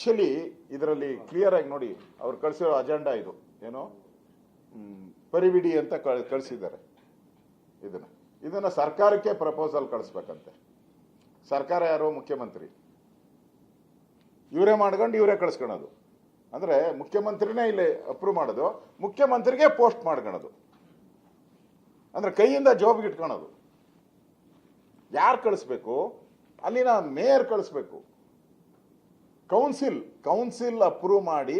Actually ಇದರಲ್ಲಿ clear ಆಗಿ ನೋಡಿ, ಅವ್ರು ಕಳಿಸಿರೋ ಅಜೆಂಡಾ ಇದು. ಏನು? ಪರಿವಿಡಿ ಅಂತ ಕಳ್- ಕಳಿಸಿದ್ದಾರೆ. ಇದನ್ನ. ಇದನ್ನ ಸರ್ಕಾರಕ್ಕೆ ಪ್ರಪೋಸಲ್ ಕಳಿಸ್ಬೇಕಂತೆ. ಸರ್ಕಾರ ಯಾರು? ಮುಖ್ಯಮಂತ್ರಿ. ಇವರೇ ಮಾಡ್ಕೊಂಡು ಇವರೇ ಕಳಿಸ್ಕೊಳೋದು. ಅಂದ್ರೆ ಮುಖ್ಯಮಂತ್ರಿನೇ ಇಲ್ಲಿ ಅಪ್ರೂವ್ ಮಾಡೋದು, ಮುಖ್ಯಮಂತ್ರಿಗೆ ಪೋಸ್ಟ್ ಮಾಡ್ಕೊಳೋದು. ಅಂದ್ರೆ ಕೈಯಿಂದ ಜಾಬ್ಗೆ ಇಟ್ಕೊಳೋದು. ಯಾರು ಕಳಿಸ್ಬೇಕು? ಅಲ್ಲಿನ ಮೇಯರ್ ಕಳಿಸ್ಬೇಕು. ಕೌನ್ಸಿಲ್ ಕೌನ್ಸಿಲ್ ಅಪ್ರೂವ್ ಮಾಡಿ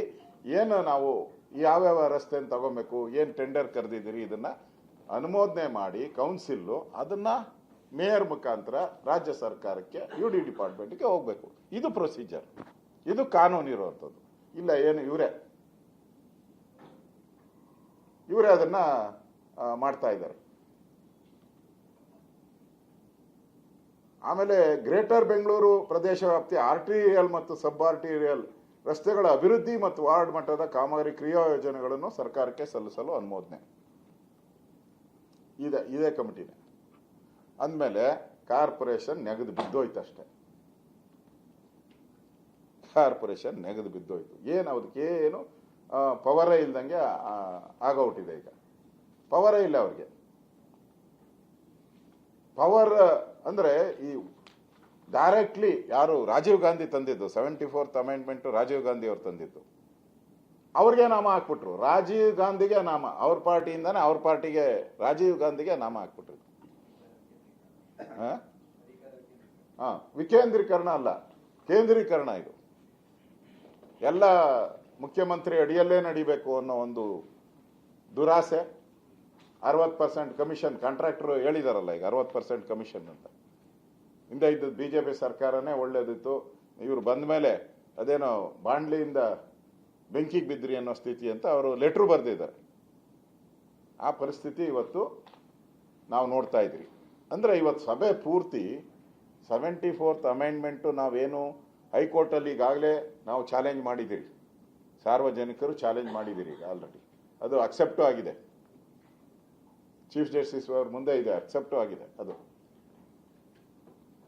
ಏನು ನಾವು ಯಾವ್ಯಾವ ರಸ್ತೆನ ತಗೋಬೇಕು, ಏನು ಟೆಂಡರ್ ಕರೆದಿದ್ದೀರಿ ಇದನ್ನ ಅನುಮೋದನೆ ಮಾಡಿ ಕೌನ್ಸಿಲ್ಲು ಅದನ್ನ ಮೇಯರ್ ಮುಖಾಂತರ ರಾಜ್ಯ ಸರ್ಕಾರಕ್ಕೆ ಯು ಡಿ ಡಿಪಾರ್ಟ್ಮೆಂಟ್ಗೆ ಹೋಗ್ಬೇಕು. ಇದು ಪ್ರೊಸೀಜರ್ ಇದು ಕಾನೂನು ಇರುವಂಥದ್ದು. ಇಲ್ಲ ಏನು, ಇವರೇ. ಇವರೇ ಅದನ್ನ ಮಾಡ್ತಾ ಇದ್ದಾರೆ. ಆಮೇಲೆ ಗ್ರೇಟರ್ ಬೆಂಗಳೂರು ಪ್ರದೇಶ ವ್ಯಾಪ್ತಿ ಆರ್ಟಿರಿಯಲ್ ಮತ್ತು ಸಬ್ ಆರ್ಟಿರಿಯಲ್ ರಸ್ತೆಗಳ ಅಭಿವೃದ್ಧಿ ಮತ್ತು ವಾರ್ಡ್ ಮಟ್ಟದ ಕಾಮಗಾರಿ ಕ್ರಿಯಾ ಯೋಜನೆಗಳನ್ನು ಸರ್ಕಾರಕ್ಕೆ ಸಲ್ಲಿಸಲು ಅನುಮೋದನೆ. ಇದೆ, ಇದೇ ಕಮಿಟಿನೇ ಅಂದಮೇಲೆ ಕಾರ್ಪೊರೇಷನ್ ನೆಗೆದು ಬಿದ್ದೋಯ್ತು ಅಷ್ಟೇ. ಕಾರ್ಪೊರೇಷನ್ ನೆಗೆದು ಬಿದ್ದೋಯ್ತು. ಏನು ಅದಕ್ಕೆ ಏನು ಪವರೇ ಇಲ್ದಂಗೆ ಆಗೋಟಿದೆ ಈಗ. ಪವರೇ ಇಲ್ಲ ಅವ್ರಿಗೆ. ಪವರ್ ಅಂದ್ರೆ ಈ ಡೈರೆಕ್ಟ್ಲಿ ಯಾರು ರಾಜೀವ್ ಗಾಂಧಿ ತಂದಿದ್ದು seventy fourth amendment Rajiv Gandhi ಅವ್ರು ತಂದಿದ್ದು. ಅವ್ರಿಗೆ ನಾಮ ಹಾಕ್ಬಿಟ್ರು. ರಾಜೀವ್ ಗಾಂಧಿಗೆ ನಾಮ, ಅವ್ರ ಪಾರ್ಟಿಯಿಂದಾನೆ ಅವ್ರ ಪಾರ್ಟಿಗೆ ರಾಜೀವ್ ಗಾಂಧಿಗೆ ನಾಮ ಹಾಕ್ಬಿಟ್ರು. ಹಾ, ವಿಕೇಂದ್ರೀಕರಣ ಅಲ್ಲ, ಕೇಂದ್ರೀಕರಣ ಇದು. ಎಲ್ಲ ಮುಖ್ಯಮಂತ್ರಿ ಅಡಿಯಲ್ಲೇ ನಡಿಬೇಕು ಅನ್ನೋ ಒಂದು ದುರಾಸೆ. ಅರವತ್ತು ಪರ್ಸೆಂಟ್ ಕಮಿಷನ್ ಕಾಂಟ್ರಾಕ್ಟ್ರು ಹೇಳಿದಾರಲ್ಲ ಈಗ ಅರವತ್ತು ಪರ್ಸೆಂಟ್ ಕಮಿಷನ್ ಅಂತ. ಹಿಂದೆ ಇದ್ದದ್ದು ಬಿಜೆಪಿ ಸರ್ಕಾರನೇ ಒಳ್ಳೇದಿತ್ತು. ಇವರು ಬಂದ ಮೇಲೆ ಅದೇನೋ ಬಾಂಡ್ಲಿಯಿಂದ ಬೆಂಕಿಗೆ ಬಿದ್ರಿ ಅನ್ನೋ ಸ್ಥಿತಿ ಅಂತ ಅವರು ಲೆಟ್ರು ಬರೆದಿದ್ದಾರೆ. ಆ ಪರಿಸ್ಥಿತಿ ಇವತ್ತು ನಾವು ನೋಡ್ತಾ ಇದ್ರಿ. ಅಂದರೆ ಇವತ್ತು ಸಭೆ ಪೂರ್ತಿ ಸೆವೆಂಟಿ ಫೋರ್ತ್ ಅಮೆಂಡ್ಮೆಂಟು ನಾವೇನು ಹೈಕೋರ್ಟಲ್ಲಿ ಈಗಾಗಲೇ ನಾವು ಚಾಲೆಂಜ್ ಮಾಡಿದ್ದೀರಿ. ಸಾರ್ವಜನಿಕರು ಚಾಲೆಂಜ್ ಮಾಡಿದ್ದೀರಿ ಈಗ ಆಲ್ರೆಡಿ ಅದು ಅಕ್ಸೆಪ್ಟು ಆಗಿದೆ. ಚೀಫ್ ಜಸ್ಟಿಸ್ ಅವ್ರ ಮುಂದೆ ಇದೆ ಅಕ್ಸೆಪ್ಟ್ ಆಗಿದೆ ಅದು.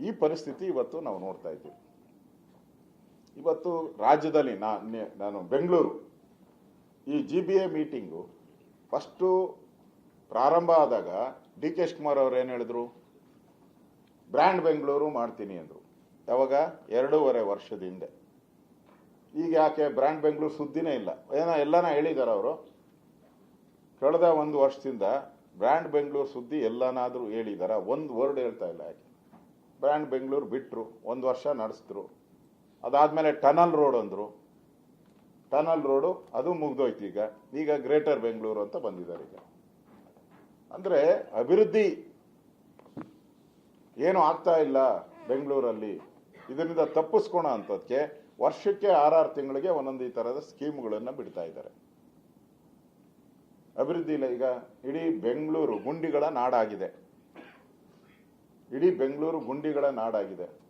ಈ ಪರಿಸ್ಥಿತಿ ಇವತ್ತು ನಾವು ನೋಡ್ತಾ ಇದ್ದೀವಿ. ಇವತ್ತು ರಾಜ್ಯದಲ್ಲಿ ನಾನು ಬೆಂಗಳೂರು, ಈ G B A meeting first ಪ್ರಾರಂಭ ಆದಾಗ ಡಿ ಕೆ ಶಿವಕುಮಾರ್ ಅವ್ರು ಏನು ಹೇಳಿದ್ರು? ಬ್ರ್ಯಾಂಡ್ ಬೆಂಗಳೂರು ಮಾಡ್ತೀನಿ ಅಂದರು. ಯಾವಾಗ? ಎರಡೂವರೆ ವರ್ಷದ ಹಿಂದೆ. ಈಗ ಯಾಕೆ? ಬ್ರ್ಯಾಂಡ್ ಬೆಂಗಳೂರು ಸುದ್ದಿನೇ ಇಲ್ಲ. ಏನೋ ಎಲ್ಲನ ಹೇಳಿದ್ದಾರೆ ಅವರು. ಕಳೆದ ಒಂದು ವರ್ಷದಿಂದ ಬ್ರ್ಯಾಂಡ್ ಬೆಂಗಳೂರು ಸುದ್ದಿ ಎಲ್ಲನಾದರೂ ಹೇಳಿದಾರ, ಒಂದು ವರ್ಡ್ ಹೇಳ್ತಾ ಇಲ್ಲ ಯಾಕೆ? ಬ್ರ್ಯಾಂಡ್ ಬೆಂಗಳೂರು ಬಿಟ್ಟರು ಒಂದು ವರ್ಷ ನಡೆಸಿದ್ರು. ಅದಾದಮೇಲೆ ಟನಲ್ ರೋಡ್ ಅಂದರು. ಟನಲ್ ರೋಡು, ಅದು ಮುಗ್ದೋಯ್ತು ಈಗ. ಈಗ ಗ್ರೇಟರ್ ಬೆಂಗಳೂರು ಅಂತ ಬಂದಿದ್ದಾರೆ ಈಗ. ಅಂದರೆ ಅಭಿವೃದ್ಧಿ ಏನು ಆಗ್ತಾ ಇಲ್ಲ ಬೆಂಗಳೂರಲ್ಲಿ. ಇದರಿಂದ ತಪ್ಪಿಸ್ಕೋಣ ಅಂತದಕ್ಕೆ ವರ್ಷಕ್ಕೆ ಆರಾರು ತಿಂಗಳಿಗೆ ಒಂದೊಂದು ಈ ಥರದ ಸ್ಕೀಮ್ಗಳನ್ನು ಬಿಡ್ತಾ ಇದ್ದಾರೆ. ಅಭಿವೃದ್ಧಿ ಇಲ್ಲ. ಈಗ ಇಡೀ ಬೆಂಗಳೂರು ಗುಂಡಿಗಳ ನಾಡಾಗಿದೆ. ಇಡೀ ಬೆಂಗಳೂರು ಗುಂಡಿಗಳ ನಾಡಾಗಿದೆ.